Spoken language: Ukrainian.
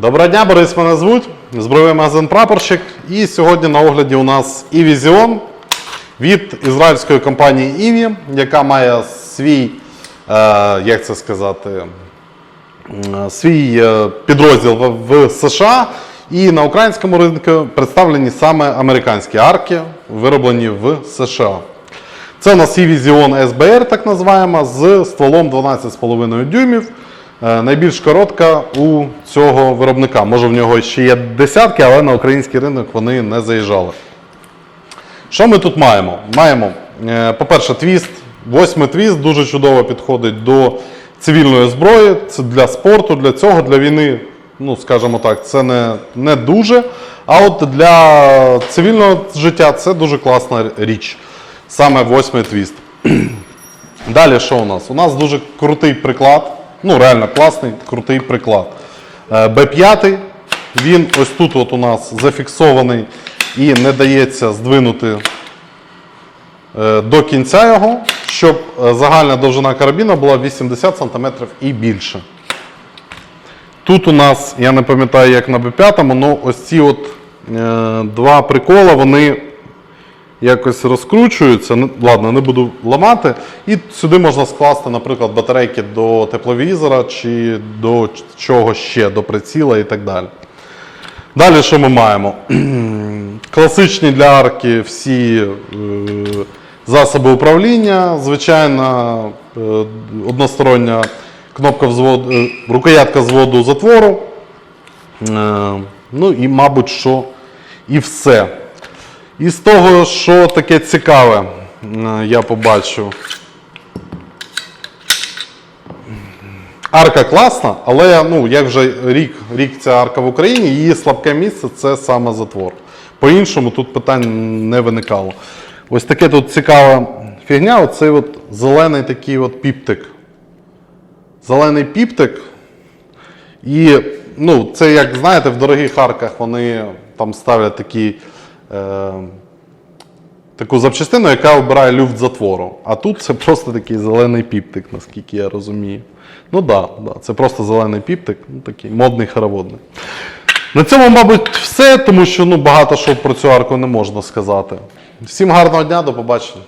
Доброго дня, Борис мене звуть, збройний магазин Прапорщик. І сьогодні на огляді у нас Evision від ізраїльської компанії Ivy, яка має свій, е, як це сказати, свій е, підрозділ в, США. І на українському ринку представлені саме американські арки, вироблені в США. Це у нас Evision SBR, так називаємо, з стволом 12,5 дюймів. Е, Найбільш коротка у цього виробника. Може в нього ще є десятки, але на український ринок вони не заїжджали. Що ми тут маємо? Маємо, е, по-перше, твіст. Восьмий твіст дуже чудово підходить до цивільної зброї. Це для спорту, для цього, для війни, ну, скажімо так, це не, не дуже. А от для цивільного життя це дуже класна річ. Саме восьмий твіст. Далі що у нас? У нас дуже крутий приклад. Ну, реально класний, крутий приклад. Е, Б5. Він ось тут от у нас зафіксований і не дається здвинути е, до кінця його, щоб е, загальна довжина карабіна була 80 см і більше. Тут у нас, я не пам'ятаю, як на Б5, але ось ці от два прикола, вони якось розкручуються. Ну, Ладно, не буду ламати. І сюди можна скласти, наприклад, батарейки до тепловізора чи до чого ще, до приціла і так далі. Далі що ми маємо? Класичні для арки всі е, засоби управління, звичайна е, одностороння кнопка взводу, е, рукоятка зводу затвору. Ну і, мабуть, що і все. І з того, що таке цікаве, е, я побачив. Арка класна, але ну, як вже рік, рік ця арка в Україні, її слабке місце це саме затвор. По-іншому тут питань не виникало. Ось таке тут цікава фігня, оцей от зелений такий от піптик. Зелений піптик. І ну, це, як знаєте, в дорогих арках вони там ставлять такі, таку запчастину, яка обирає люфт затвору. А тут це просто такий зелений піптик, наскільки я розумію. Ну так, да, да, це просто зелений піптик, ну, такий модний хороводний. На цьому, мабуть, все, тому що ну, багато що про цю арку не можна сказати. Всім гарного дня, до побачення.